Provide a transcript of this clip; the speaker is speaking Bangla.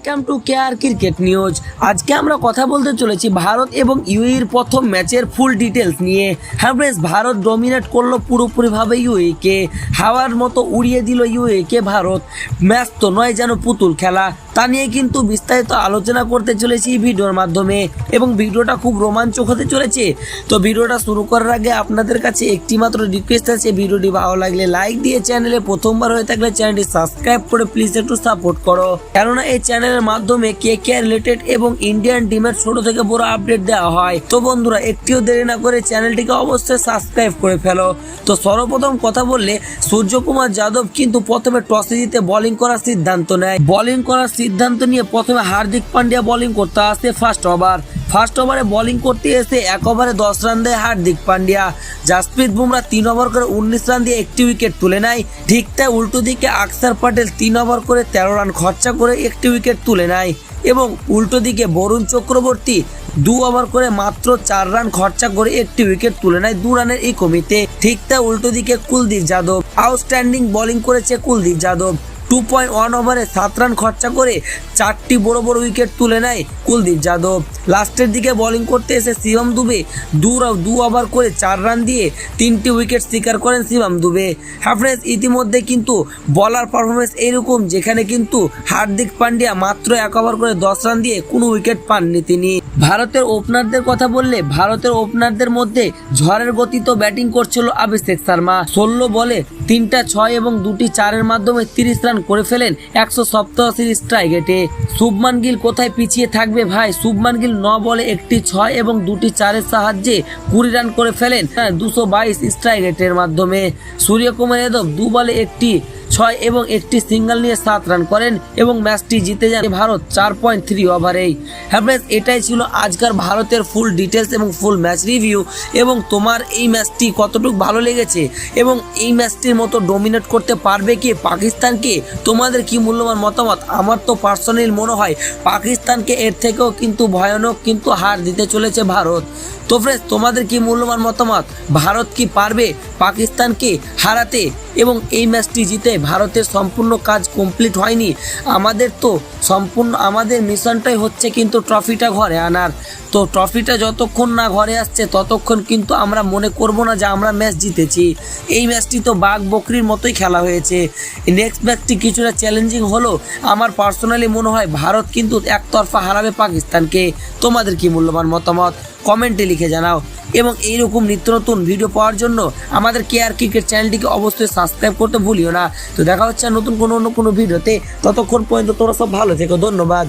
Welcome to care cricket news আজকে আমরা কথা বলতে চলেছি ভারত এবং ইউএর প্রথম ম্যাচের ফুল ডিটেলস নিয়ে। হ্যাঁ friends, ভারত ডমিনেট করল পুরোপুরিভাবে ইউএকে হাওয়ার মতো উড়িয়ে দিল ইউএকে ভারত। ম্যাচ তো নয় যেন পুতুল খেলা। তা নিয়ে কিন্তু বিস্তারিত আলোচনা করতে চলেছি ভিডিওর মাধ্যমে এবং ভিডিওটা খুব রোমাঞ্চক হতে চলেছে। তো ভিডিওটা শুরু করার আগে আপনাদের কাছে একটি মাত্র রিকোয়েস্ট আছে, ভিডিওটি ভালো লাগলে লাইক দিয়ে চ্যানেলে প্রথমবার হয়ে থাকলে চ্যানেলটি সাবস্ক্রাইব করে প্লিজ একটু সাপোর্ট করো। কেননা এই চ্যানেলের মাধ্যমে কে কে রিলেটেড এবং ইন্ডিয়ান টিমের ছোট থেকে বড় আপডেট দেওয়া হয়। তো বন্ধুরা, একটিও দেরি না করে চ্যানেলটিকে অবশ্যই সাবস্ক্রাইব করে ফেলো। তো সর্বপ্রথম কথা বললে সূর্যকুমার যাদব কিন্তু প্রথমে টসে জিতে বোলিং করার সিদ্ধান্ত নেয়। বোলিং করার সিদ্ধান্ত নিয়ে প্রথমে হার্দিক পান্ডিয়া বোলিং করতে আসে ফার্স্ট ওভার ফার্স্ট ওভারে বোলিং করতে এসে এক ওভারে দশ রান দেয় হার্দিক পান্ডিয়া। জাসপ্রীত বুমরা তিন ওভার করে উনিশ রান দিয়ে একটি উইকেট তুলে নেয়। ঠিক তাই উল্টো দিকে আকসার প্যাটেল তিন ওভার করে তেরো রান খরচা করে একটি উইকেট তুলে নেয়। এবং উল্টো দিকে বরুণ চক্রবর্তী দু ওভার করে মাত্র চার রান খরচা করে একটি উইকেট তুলে নেয় দু রানের এই কমিতে। ঠিক তাই উল্টো দিকে কুলদীপ যাদব। আউটস্ট্যান্ডিং বোলিং করেছে Kuldeep Yadav. Two point one ওভারে সাত রান খরচা করে চারটি বড় বড় উইকেট তুলে নেয় কুলদীপ যাদব। লাস্টের দিকে বোলিং করতে এসে শিবম দুবে দু দু ওভার করে চার রান দিয়ে তিনটি উইকেট শিকার করেন শিবম দুবে। হ্যাফ্রেন্স ইতিমধ্যে কিন্তু বলার পারফরমেন্স এইরকম যেখানে কিন্তু হার্দিক পান্ডিয়া মাত্র এক ওভার করে দশ রান দিয়ে কোনো উইকেট পাননি তিনি। ভারতের ওপেনারদের কথা বললে ভারতের ওপেনারদের মধ্যে ঝড়ের গতিতে ব্যাটিং করছিল অভিষেক শর্মা। ষোলো বলে তিনটা ছয় এবং দুটি চারের মাধ্যমে তিরিশ রান করে ফেলেন একশো সপ্তাশির স্ট্রাইক রেটে শুভমান গিল কোথায় পিছিয়ে থাকবে ভাই? শুভমান গিল ন বলে একটি ছয় এবং দুটি চারের সাহায্যে কুড়ি রান করে ফেলেন দুশো বাইশ স্ট্রাইক রেটের মাধ্যমে। সূর্যকুমার যাদব দু বলে একটি ছয় এবং একটি সিঙ্গেল নিয়ে সাত রান করেন এবং ম্যাচটি জিতে যান ভারত চার পয়েন্ট থ্রি ওভারেই। হ্যাঁ এটাই ছিল আজকের ভারতের ফুল ডিটেলস এবং ফুল ম্যাচ রিভিউ এবং তোমার এই ম্যাচটি কতটুকু ভালো লেগেছে এবং এই ম্যাচটির মতো ডোমিনেট করতে পারবে কি? পাকিস্তানকে তোমাদের কি মূল্যবান মতামত? আমার তো পার্সোনালি মনে হয় পাকিস্তানকে এর থেকেও কিন্তু ভয়ানক কিন্তু হার দিতে চলেছে ভারত। তো ফ্রেন্ডস তোমাদের কি মূল্যবান মতামত? ভারত কি পারবে পাকিস্তানকে হারাতে এবং এই ম্যাচটি জিতে ভারতের সম্পূর্ণ কাজ কমপ্লিট হয়নি। আমাদের তো সম্পূর্ণ, আমাদের মিশনটাই হচ্ছে কিন্তু ট্রফিটা ঘরে আনার। তো ট্রফিটা যতক্ষণ না ঘরে আসছে, ততক্ষণ কিন্তু আমরা মনে করব না যে আমরা ম্যাচ জিতেছি। এই ম্যাচটি তো বাঘ বকরির মতোই খেলা হয়েছে। নেক্সট ম্যাচটি কিছুটা চ্যালেঞ্জিং হলো। আমার পার্সোনালি মনে হয় ভারত কিন্তু একতরফা হারাবে পাকিস্তানকে। তোমাদের কি মূল্যবান মতামত? কমেন্টে লিখে জানাও। এবং এইরকম নিত্য নতুন ভিডিও পাওয়ার জন্য আমাদের কেয়ার ক্রিকেট চ্যানেলটিকে অবশ্যই সাবস্ক্রাইব করতে ভুলিও না। তো দেখা হচ্ছে নতুন কোনো অন্য কোনো ভিডিওতে ততক্ষণ পর্যন্ত তোমরা সব ভালো থেকো। ধন্যবাদ।